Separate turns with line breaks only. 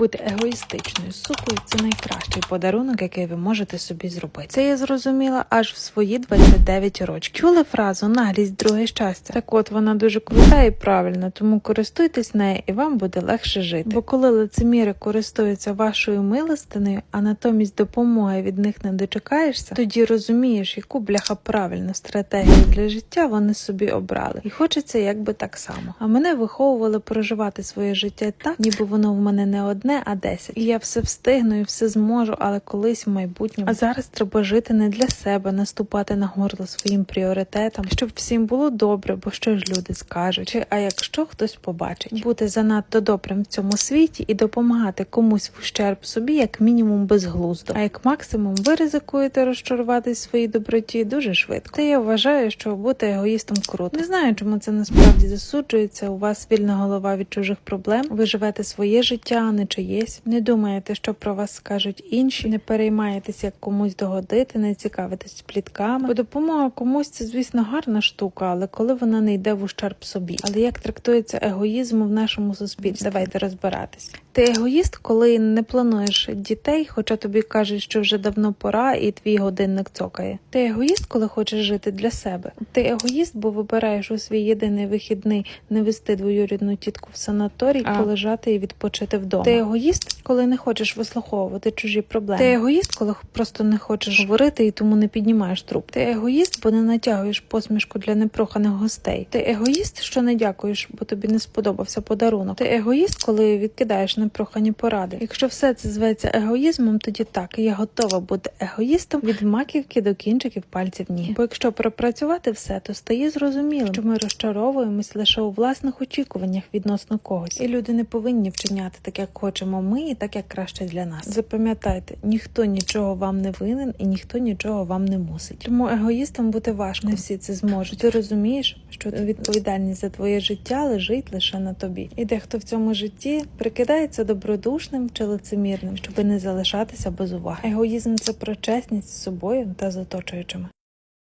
Бути егоїстичною сукою це найкращий подарунок, який ви можете собі зробити. Це я зрозуміла аж в свої 29 років. Чули фразу наглість друге щастя. Так от вона дуже крута і правильна, тому користуйтесь нею і вам буде легше жити. Бо коли лицеміри користуються вашою милостиною, а натомість допомоги від них не дочекаєшся, тоді розумієш, яку бляха правильну стратегію для життя вони собі обрали. І хочеться якби так само. А мене виховували проживати своє життя так, ніби воно в мене не одне, а десять. І я все встигну і все зможу, але колись в майбутньому. А зараз треба жити не для себе, наступати на горло своїм пріоритетам, щоб всім було добре, бо що ж люди скажуть, чи а якщо хтось побачить, бути занадто добрим в цьому світі і допомагати комусь в ущерб собі, як мінімум безглуздо. А як максимум ви ризикуєте розчаруватись своїй доброті дуже швидко. Та я вважаю, що бути егоїстом круто. Не знаю, чому це насправді засуджується. У вас вільна голова від чужих проблем. Ви живете своє життя, а не є. Не думаєте, що про вас скажуть інші. Не переймаєтесь, як комусь догодити, не цікавитесь плітками. Бо допомога комусь це, звісно, гарна штука, але коли вона не йде в ущерб собі. Але як трактується егоїзм в нашому суспільстві? Давайте розбиратись. Ти егоїст, коли не плануєш дітей, хоча тобі кажуть, що вже давно пора, і твій годинник цокає. Ти егоїст, коли хочеш жити для себе. Ти егоїст, бо вибираєш у свій єдиний вихідний не вести двоюрідну тітку в санаторій, а полежати і відпочити вдома. Ти егоїст, коли не хочеш вислуховувати чужі проблеми. Ти егоїст, коли просто не хочеш говорити і тому не піднімаєш труп. Ти егоїст, бо не натягуєш посмішку для непроханих гостей. Ти егоїст, що не дякуєш, бо тобі не сподобався подарунок. Ти егоїст, коли відкидаєш непрохані поради. Якщо все це зветься егоїзмом, тоді так я готова бути егоїстом від маківки до кінчиків пальців ніг. Бо якщо пропрацювати все, то стає зрозумілим, що ми розчаровуємось лише у власних очікуваннях відносно когось, і люди не повинні вчиняти так, як хочемо ми, і так як краще для нас. Запам'ятайте, ніхто нічого вам не винен і ніхто нічого вам не мусить. Тому егоїстам бути важко. Не всі це зможуть. Ти розумієш, що відповідальність за твоє життя лежить лише на тобі. І дехто в цьому житті прикидається добродушним чи лицемірним, щоб не залишатися без уваги. Егоїзм це про чесність з собою та з оточуючими.